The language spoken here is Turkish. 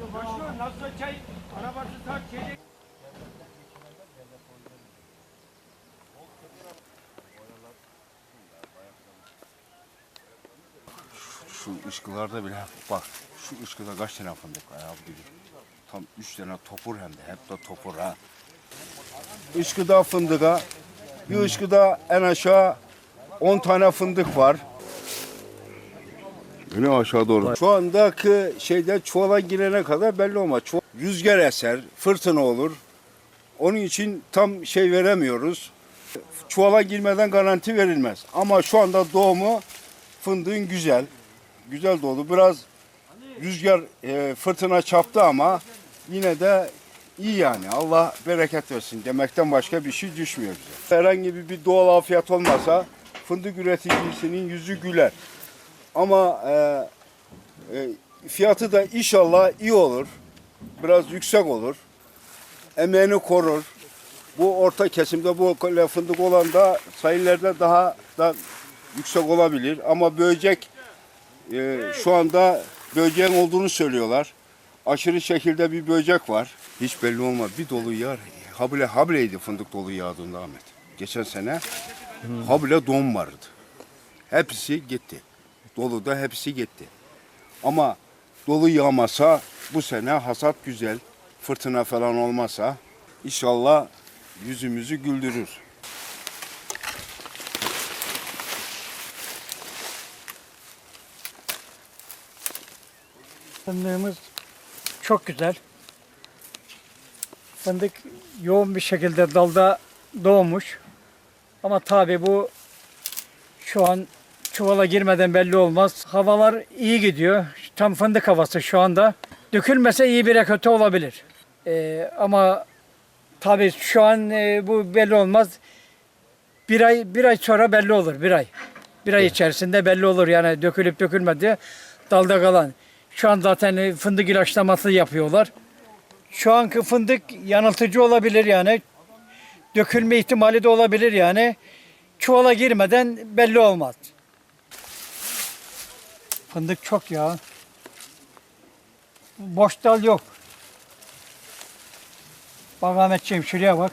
Coşkun nasıl çay? Arabası tak şeyde. Şu ışkılarda bile bak şu ışkıda kaç tane fındık var abi gibi. Tam üç tane topur hem de hep de topur ha. Işkıda fındığa bir ışkıda en aşağı 10 tane fındık var. Yine aşağı doğru. Şu andaki şeyde çuvala girene kadar belli olmaz. Çuval- Rüzgar eser, fırtına olur. Onun için tam şey veremiyoruz. Çuvala girmeden garanti verilmez. Ama şu anda doğumu fındığın güzel. Güzel doğdu. Biraz rüzgar e, fırtına çaptı ama yine de iyi yani. Allah bereket versin demekten başka bir şey düşmüyor bize. Herhangi bir doğal afiyet olmasa fındık üreticisinin yüzü güler. Ama e, e, fiyatı da inşallah iyi olur. Biraz yüksek olur. Emeğini korur. Bu orta kesimde bu fındık olan da sayılarda daha da yüksek olabilir. Ama böcek e, şu anda böceğin olduğunu söylüyorlar. Aşırı şekilde bir böcek var. Hiç belli olmaz. Bir dolu yağ. Habile habileydi fındık dolu yağdığında Ahmet. Geçen sene habile don vardı. Hepsi gitti. Dolu da hepsi gitti. Ama dolu yağmasa bu sene hasat güzel. Fırtına falan olmasa inşallah yüzümüzü güldürür. Fındığımız çok güzel. Fındık yoğun bir şekilde dalda doğmuş. Ama tabi bu şu an çuvala girmeden belli olmaz. Havalar iyi gidiyor. Tam fındık havası şu anda. Dökülmese iyi bir kötü olabilir. Ee, ama tabi şu an e, bu belli olmaz. Bir ay bir ay sonra belli olur. Bir ay. Bir ay içerisinde belli olur yani dökülüp dökülmedi dalda kalan. Şu an zaten e, fındık ilaçlaması yapıyorlar. Şu anki fındık yanıltıcı olabilir yani. Dökülme ihtimali de olabilir yani. Çuvala girmeden belli olmaz. Fındık çok ya. Boş dal yok. Bak Ahmetciğim şuraya bak.